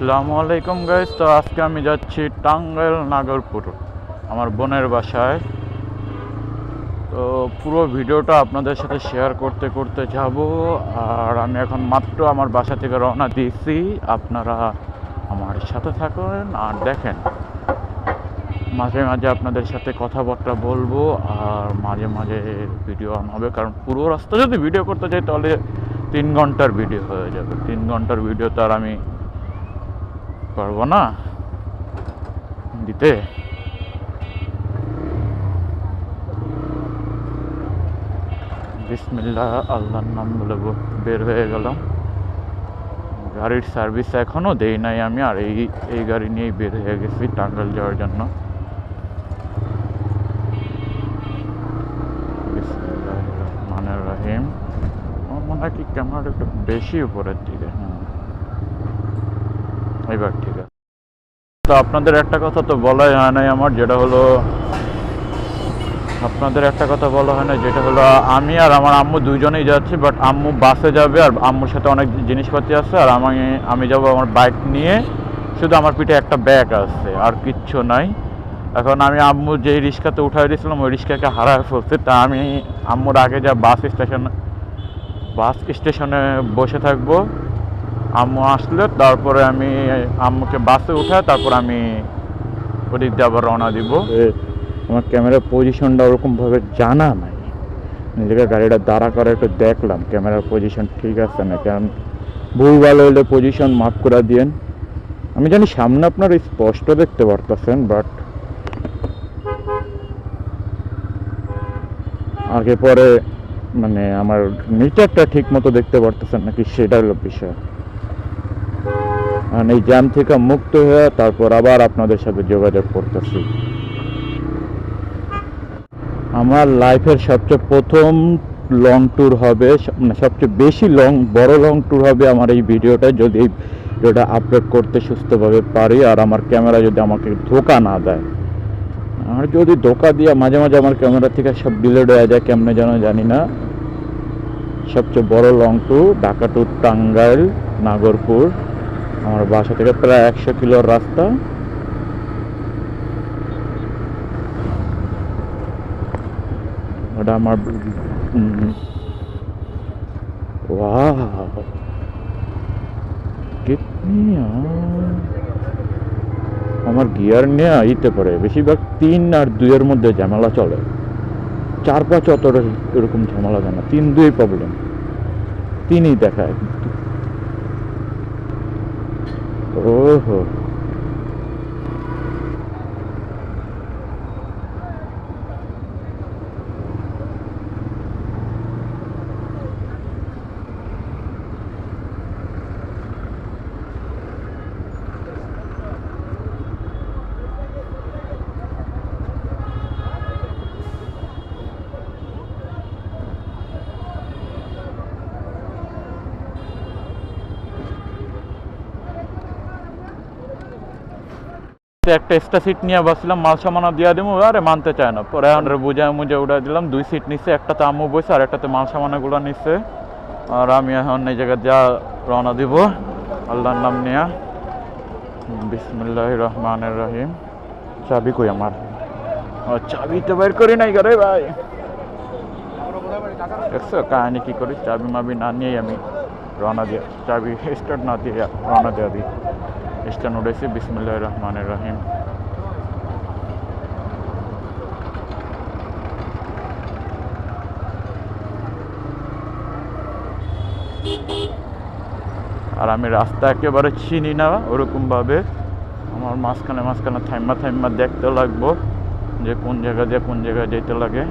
আসসালামু আলাইকুম গাইজ তো আজকে আমি যাচ্ছি টাঙ্গাইল নাগরপুর, আমার বোনের বাসায়। তো পুরো ভিডিওটা আপনাদের সাথে শেয়ার করতে করতে যাব, আর আমি এখন মাত্র আমার বাসা থেকে রওনা দিয়েছি। আপনারা আমার সাথে থাকুন আর দেখেন, মাঝে মাঝে আপনাদের সাথে কথাবার্তা বলব, আর মাঝে মাঝে ভিডিও অন হবে, কারণ পুরো রাস্তা যদি ভিডিও করতে যাই, তাহলে তিন ঘণ্টার ভিডিও হয়ে যাবে। তিন ঘণ্টার ভিডিও তো আর আমি পারব না। দিতে। বিসমিল্লাহ, আল্লাহর নাম বলে বের হয়ে গেলাম। গাড়ির সার্ভিস এখনও দেই নাই আমি, আর এই এই গাড়ি নিয়েই বের হয়ে গেছি টাঙ্গাইল যাওয়ার জন্য। বিসমিল্লাহির রহিম। আমার মনে হয় কি ক্যামেরাটা একটু বেশি উপরের দিকে। হ্যাঁ এবার তো আপনাদের একটা কথা তো বলাই হয় নাই আমার, যেটা হলো, আপনাদের একটা কথা বলা হয় না যেটা হলো, আমি আর আমার আম্মু দুজনেই যাচ্ছি বাট আম্মু বাসে যাবে আর আম্মুর সাথে অনেক জিনিসপাতি আছে, আর আমি আমি যাব আমার বাইক নিয়ে, শুধু আমার পিঠে একটা ব্যাগ আছে, আর কিচ্ছু নাই। এখন আমি আম্মু যেই রিক্সাতে উঠাই দিয়েছিলাম, ওই রিক্সাকে হারায় ফেলছি, তা আমি আম্মুর আগে যা বাস স্টেশন বাস স্টেশনে বসে থাকব আম্মু আসলে, তারপরে আমি আম্মুকে বাসে উঠায় তারপর আমি ওদিক দিয়ে আবার রওনা দিব। আমার ক্যামেরার পজিশনটা ওরকমভাবে জানা নাই। নিজেকে গাড়িটা দাঁড়া করে একটু দেখলাম, ক্যামেরার পজিশন ঠিক আছে না কারণ ভুল ভালো হলে পজিশন মাফ করে দিয়েন। আমি জানি সামনে আপনার স্পষ্ট দেখতে পারতেছেন বাট আগে পরে মানে আমার মিটারটা ঠিক মতো দেখতে পারতেছেন নাকি, সেটা হলো বিষয়। আর এই জ্যাম থেকে মুক্ত হয়ে তারপর আবার আপনাদের সাথে যোগাযোগ করতেছি। আমার লাইফের সবচেয়ে প্রথম লং ট্যুর হবে মানে সবচেয়ে বেশি লং বড় লং ট্যুর হবে আমার এই ভিডিওটা যদি ভিডিওটা আপলোড করতে সুস্থভাবে পারি আর আমার ক্যামেরা যদি আমাকে ধোকা না দেয়। আর যদি ধোকা দিয়ে মাঝে মাঝে আমার ক্যামেরা থেকে সব ডিলেট হয়ে যায়, কেমনে যেন জানি না। সবচেয়ে বড় long tour Dhaka to Tangail Nagarpur আমার বাসা থেকে প্রায় একশো কিলোর রাস্তা। ওটা আমার আমার গিয়ার নিয়ে ইতে পারে বেশিরভাগ তিন আর দুইয়ের মধ্যে ঝামেলা চলে। চার পাঁচ অত এরকম ঝামেলা যায় না। তিন দুই প্রবলেম তিনই দেখায়। ओहो। তো একটা এক্সট্রা সিট নিয়ে বসলাম, মাল সামানা দিয়ে দেবো আরে মানতে চায় না। পরে আমরা বুঝায় মুজে উড়াই দিলাম, দুই সিট নিচ্ছে একটাতে আম্মু বসে আর একটাতে মাল সামানাগুলো নিচ্ছে আর আমি এখন এই জায়গায় যা রওনা দিব, আল্লাহর নাম নিয়া। বিসমুল্লাহ রহমানের রহিম। চাবি কই আমার? চাবি তো বের করি নাই করে ভাই। দেখছ, কাহিনি কি করি? চাবি মাবি না নিয়েই আমি রওনা দিয়ে চাবি স্টার্ট না দিয়ে রওনা দিয়ে দিই। স্টার্ট উঠেছি বিসমুল্লাহ রহমানের রহিম। আর আমি রাস্তা একেবারে চিনি না ওরকমভাবে। আমার মাঝখানে মাঝখানে থাইমা থাইমা দেখতে লাগবো যে কোন জায়গা দিয়ে কোন জায়গায় যেতে লাগে।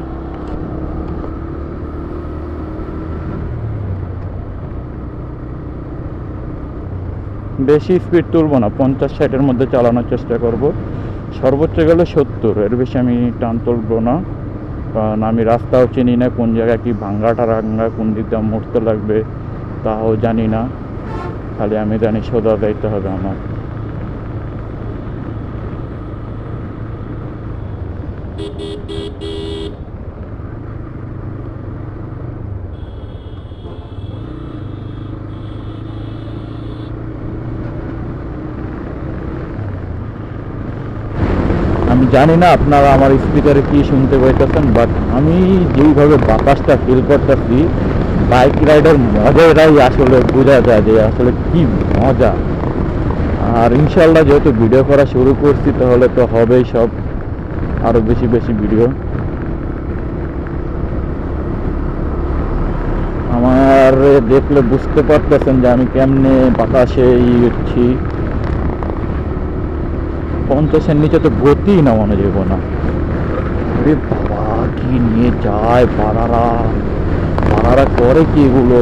বেশি স্পিড তুলবো না, পঞ্চাশ ষাটের মধ্যে চালানোর চেষ্টা করব। সর্বোচ্চ গেলে সত্তর, এর বেশি আমি টান তুলবো না। কারণ আমি রাস্তাও চিনি না, কোন জায়গায় কি ভাঙ্গা টারাঙ্গা কোন দিক দিয়ে মরতে লাগবে, তাও জানি না। খালি আমি জানি সোজা যাইতে হবে আমার। জানি না আপনারা আমার স্পিকারে কি শুনতে পাইতেছেন বাট আমি যেইভাবে বাতাসটা ফিল করতেছি বাইক রাইডের মজাটাই আসলে বোঝা যায় যে আসলে কি মজা। আর ইনশাল্লাহ যেহেতু ভিডিও করা শুরু করছি, তাহলে তো হবেই সব আরও বেশি বেশি ভিডিও আমার দেখলে বুঝতে পারতেছেন যে আমি কেমনে বাতাসে ইচ্ছি পঞ্চাশের নিচে তো গতি নামানো যাব না। আরে কি নিয়ে যায় পাড়ারা পাড়ারা করে কি এগুলো?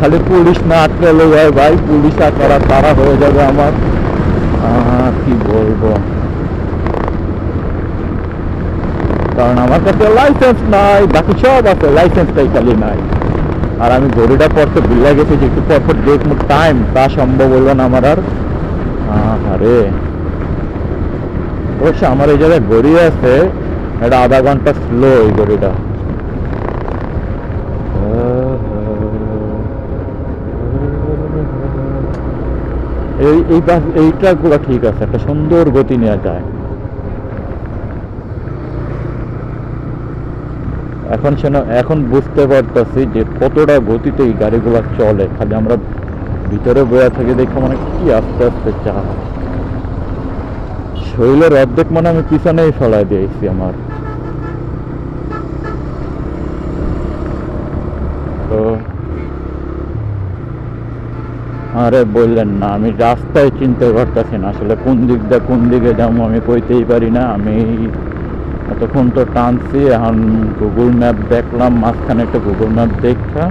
খালি পুলিশ না আটকালে যায় ভাই, পুলিশ আটকারা তারা হয়ে যাবে আমার। কি বলব? কারণ আমার কাছে লাইসেন্স নাই, বাকি সব আছে লাইসেন্সটাই খালি নাই। আর আমি গড়িটা পড়তে ভুলে গেছি যে একটু পর পর দেখব টাইম তা সম্ভব হইল না আমার আর। আরে অবশ্য আমার এই জায়গায় গড়ি আছে, এটা আধা ঘণ্টা স্লো এই গড়িটা এই এই বাস ঠিক আছে, একটা সুন্দর গতি নেওয়া যায়। এখন শোনো, এখন বুঝতে পারতেছি যে কতটা গতিতে এই গাড়িগুলো চলে। খালি আমরা ভিতরে বয়া থেকে দেখে মানে কি আস্তে আস্তে চা। শরীরের অর্ধেক মানে আমি পিছনেই ফেলাই দিয়েছি আমার। তো, আরে বললেন না, আমি রাস্তায় চিনতে পারতেছি না, আসলে কোন দিক দিয়ে কোন দিকে যাব আমি কইতেই পারি না, আমি এতক্ষণ তো টানছি, এখন গুগল ম্যাপ দেখলাম, মাঝখানে একটা গুগল ম্যাপ দেখা।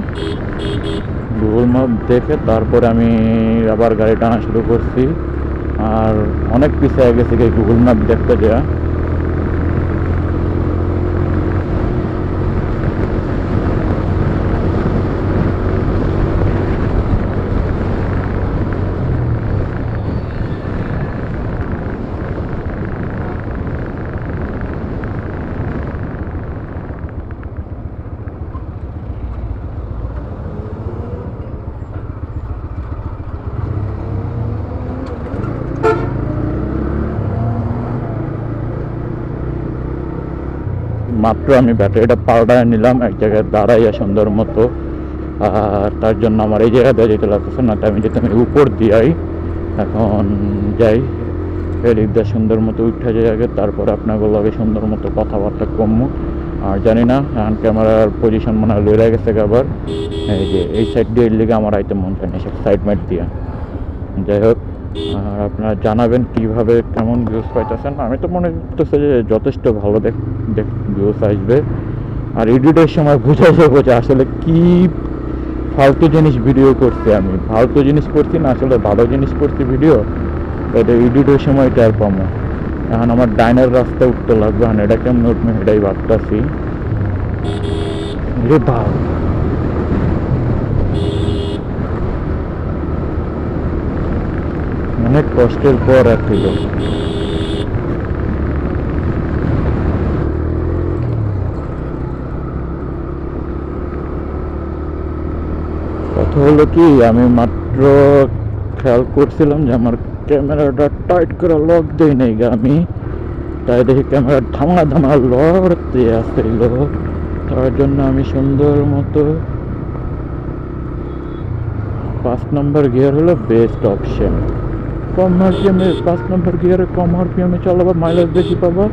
গুগল ম্যাপ দেখে তারপরে আমি আবার গাড়ি টানা শুরু করছি। আর অনেক পিছিয়ে গেছি গুগল ম্যাপ দেখতে যা। মাত্র আমি ব্যাটারিটা পাল্টায় নিলাম, এক জায়গায় দাঁড়াইয়া সুন্দর মতো। আর তার জন্য আমার এই জায়গায় দিয়ে যেতে লাগতেছে না আমি যেতে আমি উপর দিয়াই। এখন যাই। এদিক দিয়ে সুন্দর মতো উঠে যাই আগে, তারপরে আপনাকে লগে সুন্দর মতো কথাবার্তা কমবো আর জানি না, এখন ক্যামেরার পজিশন মনে হয় লইরা গেছে আবার। এই যে, এই সাইড দিয়ে লিগে আমার আইতে মন চায় না সাইড মাইট দিয়া। যাই হোক। আর আপনারা জানাবেন কীভাবে কেমন ভিউজ পাইতেছেন। আমি তো মনে করতেছি যে যথেষ্ট ভালো দেখ ভিউজ আসবে। আর এডিটের সময় বোঝা যাবে যে আসলে কি ফালতু জিনিস ভিডিও করছি আমি। ফালতু জিনিস করছি না, আসলে ভালো জিনিস করছি ভিডিও এটা এডিটের সময় টের পাবো এখন আমার ডাইনার রাস্তা উঠতে লাগবে এখন এটা কেমন উঠবে, এটাই ভাবতেছি। বাবা। অনেক কষ্টের পর ছিল। কথা হলো কি, আমি মাত্র খেয়াল করছিলাম যে আমার ক্যামেরাটা টাইট করে লক দেই নাই আমি। তাই দেখি ক্যামেরা ধামা ধামা লড়তে আসছিল তার জন্য আমি সুন্দর মতো পাঁচ নম্বর গিয়ার হলো বেস্ট অপশন। কম আরপিএমে পাঁচ নম্বর গিয়ারে কম আরপিএমে চালাবা মাইলেজ বেশি পাবা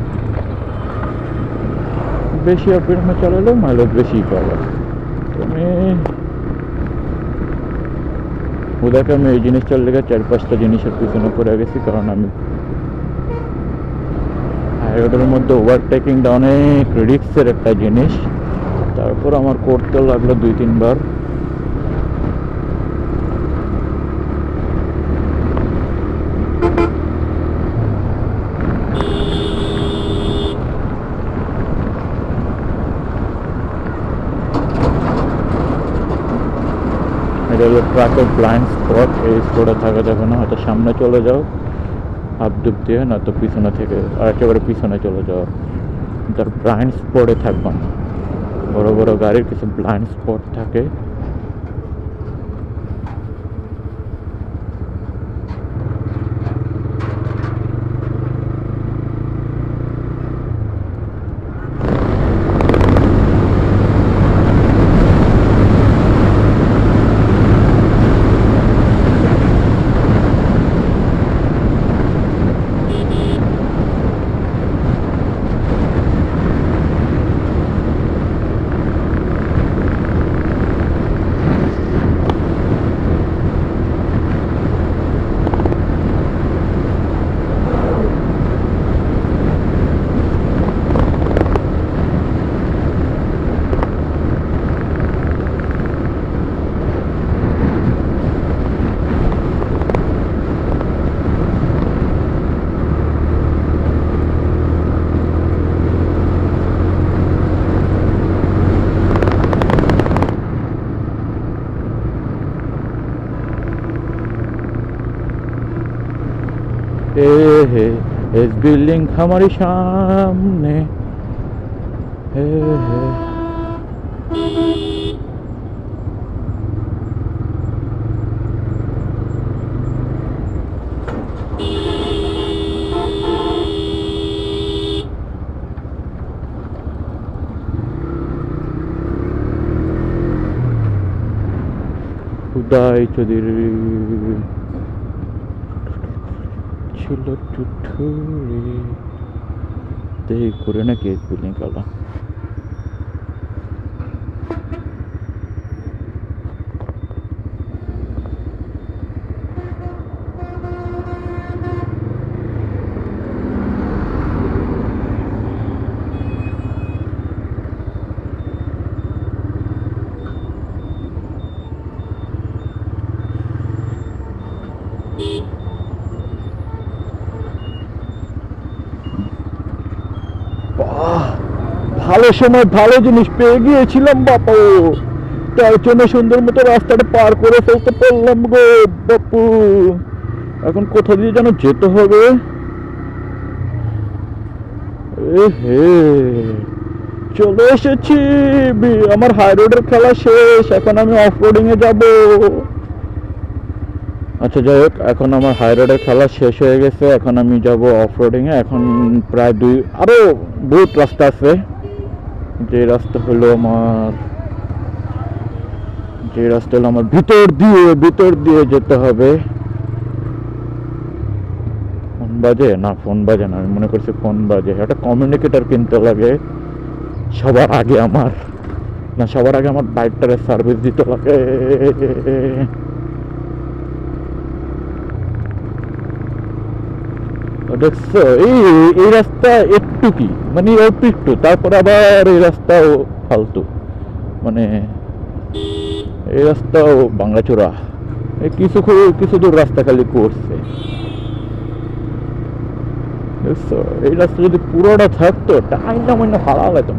বেশি আরপিএমে চালালেও মাইলেজ বেশি পাবা তুমি ওদেরকে আমি এই জিনিসটার লেগে চার পাঁচটা জিনিসের পিছনে পড়ে গেছি কারণ আমি হাইরোডের মধ্যে ওভারটেকিংটা অনেক রিক্সের একটা জিনিস তারপর আমার করতে লাগল দুই তিনবার এটা হলো ট্রাকের ব্লাইন্ড স্পট এই স্পটে থাকা যাবে না, হয়তো সামনে চলে যাও হাফ ডুব দিয়ে, নয়তো পিছনে থেকে, আর একেবারে পিছনে চলে যাও। তার ব্লাইন্ড স্পটে থাকবে না। বড় বড় গাড়ির কিছু ব্লাইন্ড স্পট থাকে। ए है इस बिल्डिंग हमारे सामने ए है Dai, cioè dire... चलो टूठे ते कोरोना केस भी निकाला ভালো সময়, ভালো জিনিস পেয়ে গিয়েছিলাম, বাপু। তার জন্য সুন্দর মতো রাস্তাটা পার করে ফেলতে পারলাম গো, বাপু। এখন কোথা দিয়ে যেন যেতে হবে? হে চলে এসেছি। আমার হাই রোডের খেলা শেষ, এখন আমি অফ রোডিং এ যাব। আচ্ছা যাই হোক, এখন আমার হাই রোডের খেলা শেষ হয়ে গেছে, এখন আমি যাব অফ রোডিং এ, এখন প্রায় দুই, আরও বহুত রাস্তা আছে। যে রাস্তা হলো আমার, যে রাস্তা হলো আমার ভিতর দিয়ে ভিতর দিয়ে যেতে হবে। ফোন বাজে? না, ফোন বাজে না, আমি মনে করছি ফোন বাজে। একটা কমিউনিকেটার কিনতে লাগে, সবার আগে আমার, না, সবার আগে আমার বাইকটারে সার্ভিস দিতে লাগে। দেখছ, এই এই রাস্তা একটু কি? মানে অল্প একটু তারপর আবার এই রাস্তাও ফালতু। মানে এই রাস্তাও বাংলাচোরা এই কিছু কিছু দূর রাস্তা খালি করছে। দেখছ, এই রাস্তা যদি পুরোটা থাকতো টাইমটা মনে হারা লাগতো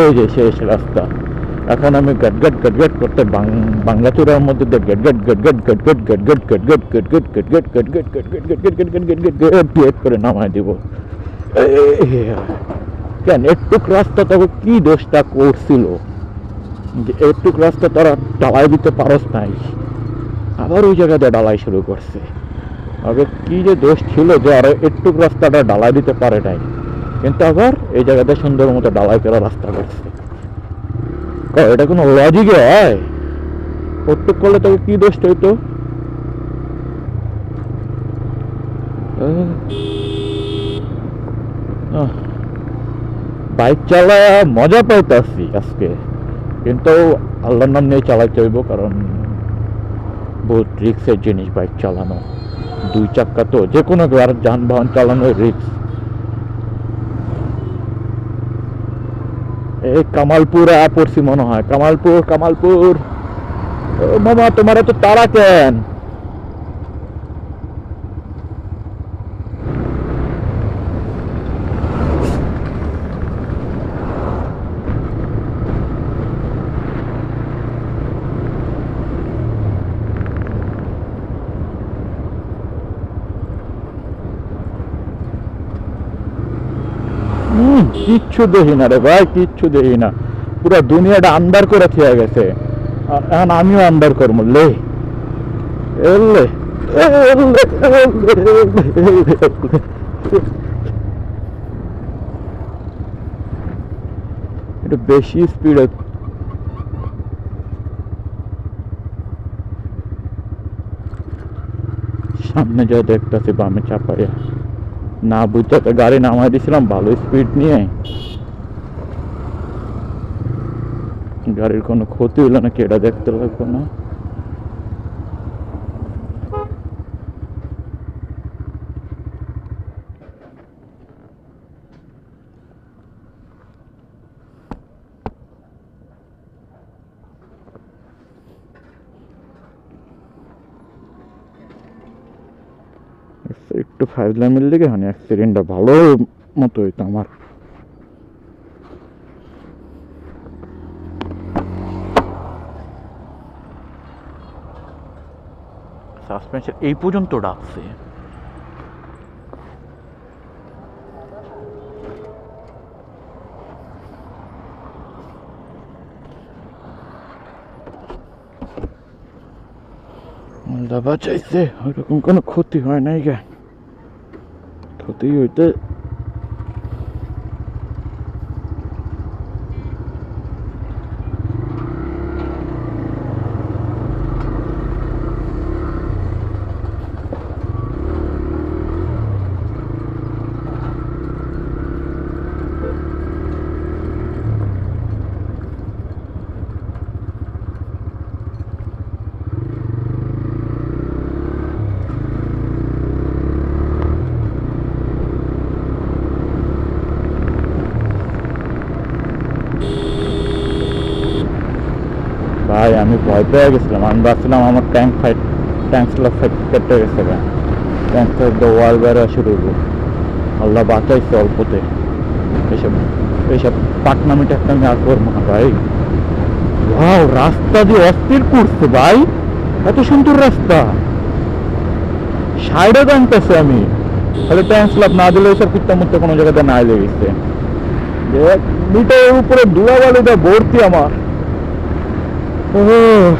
এই যে শেষ রাস্তা। এখন আমি গটগট গটগট করতে বাংলাচুরার মধ্যে দিয়ে গটগট গটগট গটগট গটগট গটগট গটগট গটগট গটগট গটগট গটগট গটগট গটগট গট গট করে নামাই দিব কেন একটুক রাস্তা তবে কি দোষটা করছিল যে একটুক রাস্তা তারা ডালাই দিতে পারস নাই আবার ওই জায়গাতে ডালাই শুরু করছে আগে কি যে দোষ ছিল যে আরও একটুক রাস্তাটা ডালাই দিতে পারে নাই কিন্তু আবার এই জায়গাতে সুন্দর মতো ডালাই করা রাস্তা করছে এটা কোনো লজিকে হয় প্রত্যেক করলে তবে কি দোষ হইতো বাইক চালা মজা পাইতেছি আজকে। কিন্তু আল্লাহর নাম নিয়ে চালাইতে হইব, কারণ বহুত রিক্সের জিনিস বাইক চালানো। দুই চাক্কা তো যে কোনো যানবাহন চালানো রিক্স এই কামালপুর পড়ছি মনে হয়। কামালপুর কামালপুর। মামা তোমার তো তারা কেন? কিচ্ছু দেখি না রে ভাই, কিচ্ছু দেখি না। পুরো দুনিয়াটা আন্দার করে খেয়ে গেছে। এখন আমিও আন্দার করব, লে। এলে। একটু বেশি স্পিডে সামনে যা দেখতেছি, বামে চাপাইয়া। না বুঝতে তো গাড়ি নামাই দিয়েছিলাম ভালো স্পিড নিয়ে। গাড়ির কোনো ক্ষতি হলো না কেটা দেখতে লাগবে না। লাইনের দিকে মানে অ্যাক্সিডেন্টটা ভালো মতো হইতো আমার। সাসপেনশন এই পর্যন্ত ডাকছে দাবা চাইছে ওইরকম কোনো ক্ষতি হয় নাই গে। ক্ষতি হইতে ভাই আমি ভয় পেয়ে গেছিলাম। আমি ভাবছিলাম আমার ট্যাঙ্ক ফাইট ট্যাঙ্ক ফাইট কেটে গেছে ট্যাঙ্ক ফাইট ওয়াল বেড়া শুরু হইব আল্লাহ বাঁচাইছে অল্পতে। এইসব এইসব পাটনামিটা একটা আমি আর করব না ভাই। ওয়াও রাস্তা দিয়ে অস্থির করছে ভাই। এত সুন্দর রাস্তা। সাইডে টানতেছে আমি। তাহলে ট্যাঙ্ক স্ল্যাপ না দিলে এইসব কিত্তা মধ্যে কোনো জায়গাতে না লেগেছে। যে, মিটারের উপরে ধুলা বালিটা ভর্তি আমার। ওহ।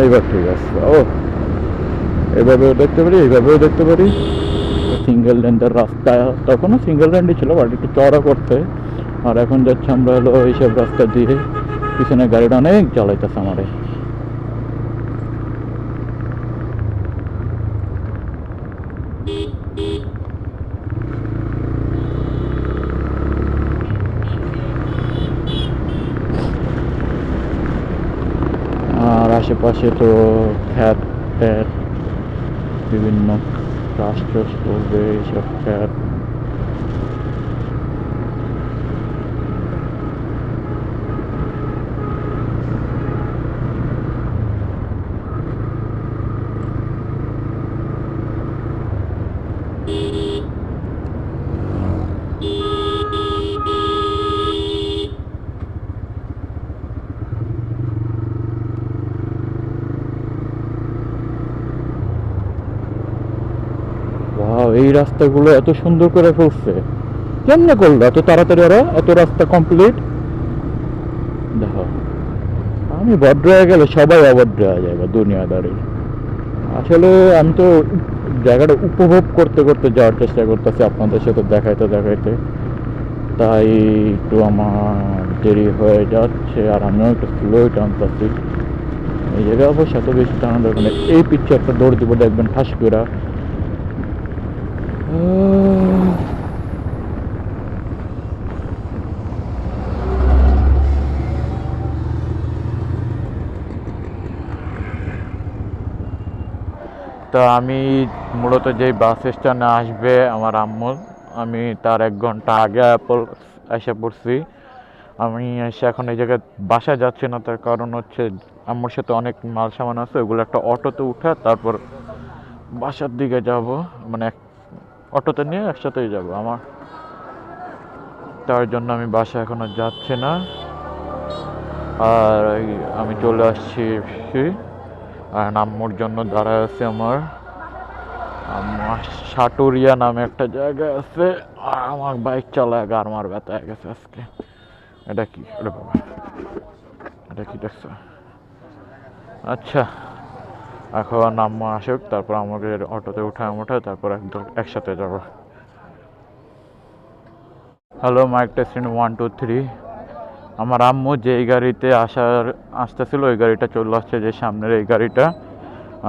এইবার ঠিক আছে, ও। এভাবেও দেখতে পারি, এইভাবেও দেখতে পারি। সিঙ্গেল ল্যান্ডের রাস্তা তখনও সিঙ্গেল ল্যান্ডই ছিল বাট একটু চড়া করতে। আর এখন যাচ্ছে আমরা হলো এইসব রাস্তা দিয়ে, পিছনে গাড়িটা অনেক চালাইতেছে আমারে। আশেপাশে তো খ্যাত ট্যাত বিভিন্ন রাষ্ট্র করবে এইসব খ্যাত এই রাস্তাগুলো এত সুন্দর করে ফেলছে। কেমনে করল? এত তাড়াতাড়ি ওরা? এত রাস্তা কমপ্লিট দেখো, আমি ভদ্র হয়ে গেলে সবাই অভদ্র হয়ে যাবে দুনিয়াদারি আসলে আমি তো জায়গাটা উপভোগ করতে করতে যাওয়ার চেষ্টা করতেছি আপনাদের সাথে দেখাইতে দেখাইতে। তাই একটু আমার দেরি হয়ে যাচ্ছে আর আমিও একটু স্লোই টানতেছি। এই জায়গায় অবশ্য এত বেশি টানা দরকার এই একটা দৌড় দিব, দেখবেন ঠাস তো আমি মূলত যেই বাস স্ট্যান্ডে আসবে আমার আম্মু, আমি তার এক ঘণ্টা আগে এসে পড়ছি। আমি এসে এখন এই জায়গায় বাসায় যাচ্ছি না, তার কারণ হচ্ছে আম্মুর সাথে অনেক মাল সামান আছে, ওগুলো একটা অটোতে উঠে তারপর বাসার দিকে যাব। মানে অটোতে নিয়ে একসাথেই যাব আমার। তার জন্য আমি বাসা এখনও যাচ্ছি না। আর আমি চলে আসছি আর আম্মুর জন্য দাঁড়ায় আছে আমার। আমার সাটুরিয়া নামে একটা জায়গা আছে। আর আমার বাইক চালায় গার মার ব্যথা গেছে আজকে। এটা কি? বাবা। এটা কি দেখছ? আচ্ছা। এখন আম্মু আসুক, তারপর আমাকে অটোতে উঠায় উঠায় তারপর একদম একসাথে যাব। Hello mic testing one two three আমার আম্মু যেই গাড়িতে আসার, আসতেছিল, ওই গাড়িটা চলে আসছে যে সামনের এই গাড়িটা।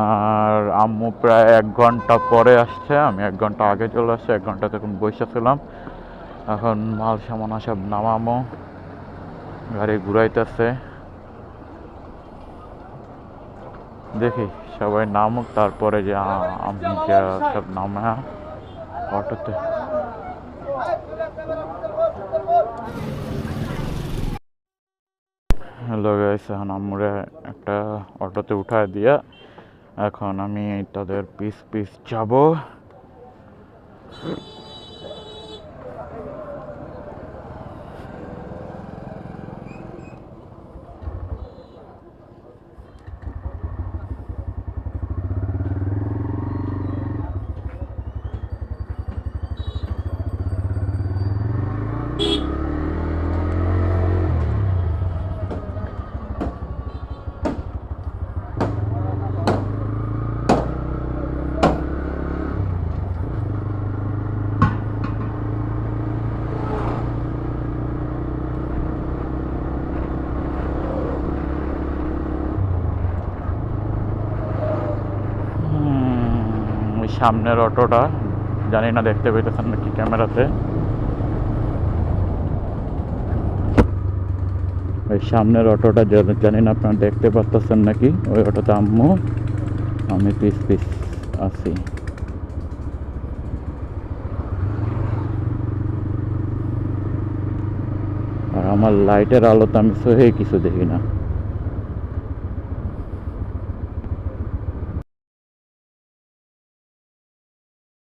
আর আম্মু প্রায় এক ঘণ্টা পরে আসছে, আমি এক ঘণ্টা আগে চলে আসছে, এক ঘণ্টা তখন বসেছিলাম এখন মাল সামান সব নামামো গাড়ি ঘুরাইতেছে। দেখি সবাই নামুক, তারপরে যে আমি, যে সব নামা অটোতে। হ্যালো গাইস, এখন আমরা একটা অটোতে উঠায় দিয়া এখন আমি তাদের পিস পিস যাব। সামনের অটোটা, জানি না দেখতে পেতেছেন নাকি ক্যামেরাতে। ওই সামনের অটোটা জানি না আপনারা দেখতে পাচ্ছেন নাকি, ওই অটোতে আম্মু, আমি পিস পিস আছি। আর আমার লাইটের আলোতে আমি সহে কিছু দেখি না।